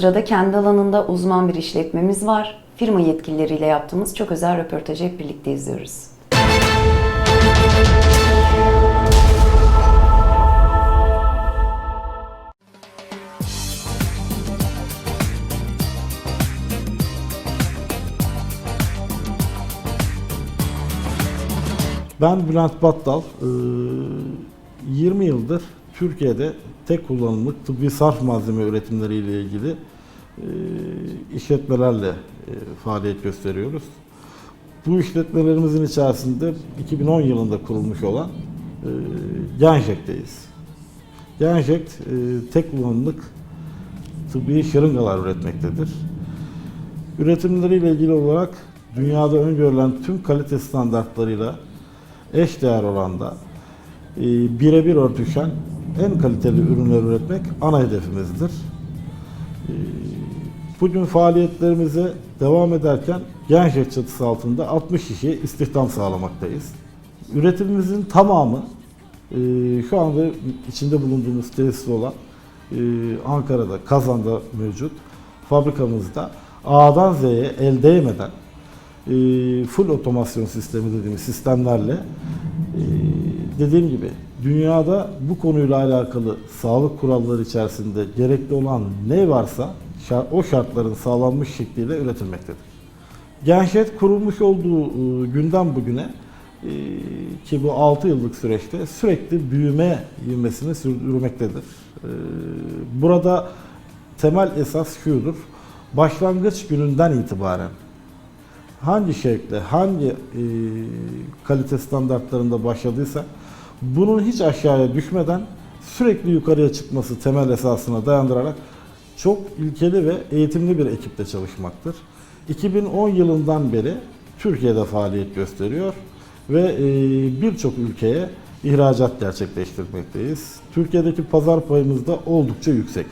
Sırada kendi alanında uzman bir işletmemiz var. Firma yetkilileriyle yaptığımız çok özel röportajı hep birlikte izliyoruz. Ben Bülent Battal. Ee, 20 yıldır Türkiye'de tek kullanımlık tıbbi sarf malzeme üretimleriyle ilgili e, işletmelerle e, faaliyet gösteriyoruz. Bu işletmelerimizin içerisinde 2010 yılında kurulmuş olan e, Genjek'teyiz. Genjek e, tek kullanımlık tıbbi şırıngalar üretmektedir. Üretimleriyle ilgili olarak dünyada öngörülen tüm kalite standartlarıyla eş değer oranda e, birebir örtüşen en kaliteli ürünler üretmek ana hedefimizdir. E, Bugün faaliyetlerimize devam ederken Genjek çatısı altında 60 kişiye istihdam sağlamaktayız. Üretimimizin tamamı e, şu anda içinde bulunduğumuz tesis olan e, Ankara'da, Kazan'da mevcut fabrikamızda A'dan Z'ye el değmeden full otomasyon sistemi dediğimiz sistemlerle e, dediğim gibi dünyada bu konuyla alakalı sağlık kuralları içerisinde gerekli olan ne varsa o şartların sağlanmış şekliyle üretilmektedir. Genşet kurulmuş olduğu e, günden bugüne e, ki bu 6 yıllık süreçte sürekli büyüme ivmesini sürdürmektedir. E, Burada temel esas şudur. Başlangıç gününden itibaren hangi şevkle, hangi e, kalite standartlarında başladıysa bunun hiç aşağıya düşmeden sürekli yukarıya çıkması temel esasına dayandırarak çok ilkeli ve eğitimli bir ekiple çalışmaktır. 2010 yılından beri Türkiye'de faaliyet gösteriyor ve e, birçok ülkeye ihracat gerçekleştirmekteyiz. Türkiye'deki pazar payımız da oldukça yüksek.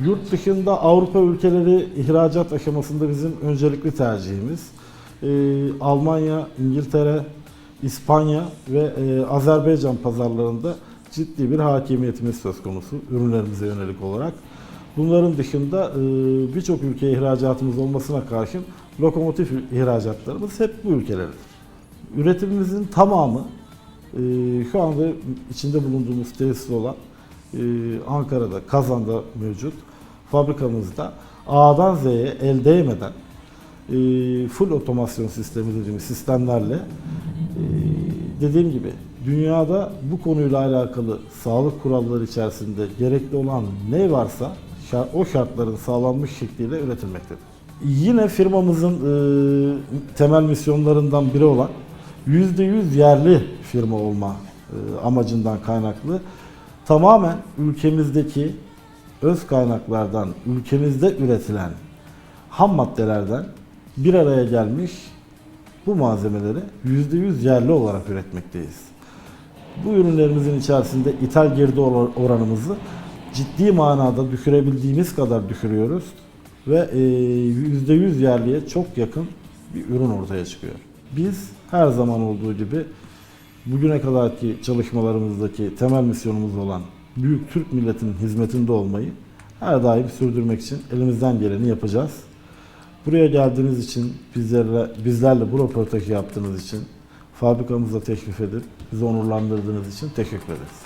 Yurt dışında Avrupa ülkeleri ihracat aşamasında bizim öncelikli tercihimiz. Ee, Almanya, İngiltere, İspanya ve e, Azerbaycan pazarlarında ciddi bir hakimiyetimiz söz konusu ürünlerimize yönelik olarak. Bunların dışında e, birçok ülkeye ihracatımız olmasına karşın lokomotif ihracatlarımız hep bu ülkelerdir. Üretimimizin tamamı e, şu anda içinde bulunduğumuz tesis olan Ankara'da, Kazan'da mevcut fabrikamızda A'dan Z'ye el değmeden full otomasyon sistemi dediğimiz sistemlerle e, dediğim gibi dünyada bu konuyla alakalı sağlık kuralları içerisinde gerekli olan ne varsa o şartların sağlanmış şekliyle üretilmektedir. Yine firmamızın e, temel misyonlarından biri olan %100 yerli firma olma amacından kaynaklı tamamen ülkemizdeki öz kaynaklardan, ülkemizde üretilen ham maddelerden bir araya gelmiş bu malzemeleri %100 yerli olarak üretmekteyiz. Bu ürünlerimizin içerisinde ithal girdi or- oranımızı ciddi manada düşürebildiğimiz kadar düşürüyoruz ve e, %100 yerliye çok yakın bir ürün ortaya çıkıyor. Biz her zaman olduğu gibi bugüne kadarki çalışmalarımızdaki temel misyonumuz olan büyük Türk milletinin hizmetinde olmayı her daim sürdürmek için elimizden geleni yapacağız. Buraya geldiğiniz için, bizlerle, bizlerle bu röportajı yaptığınız için, fabrikamıza teşrif edip bizi onurlandırdığınız için teşekkür ederiz.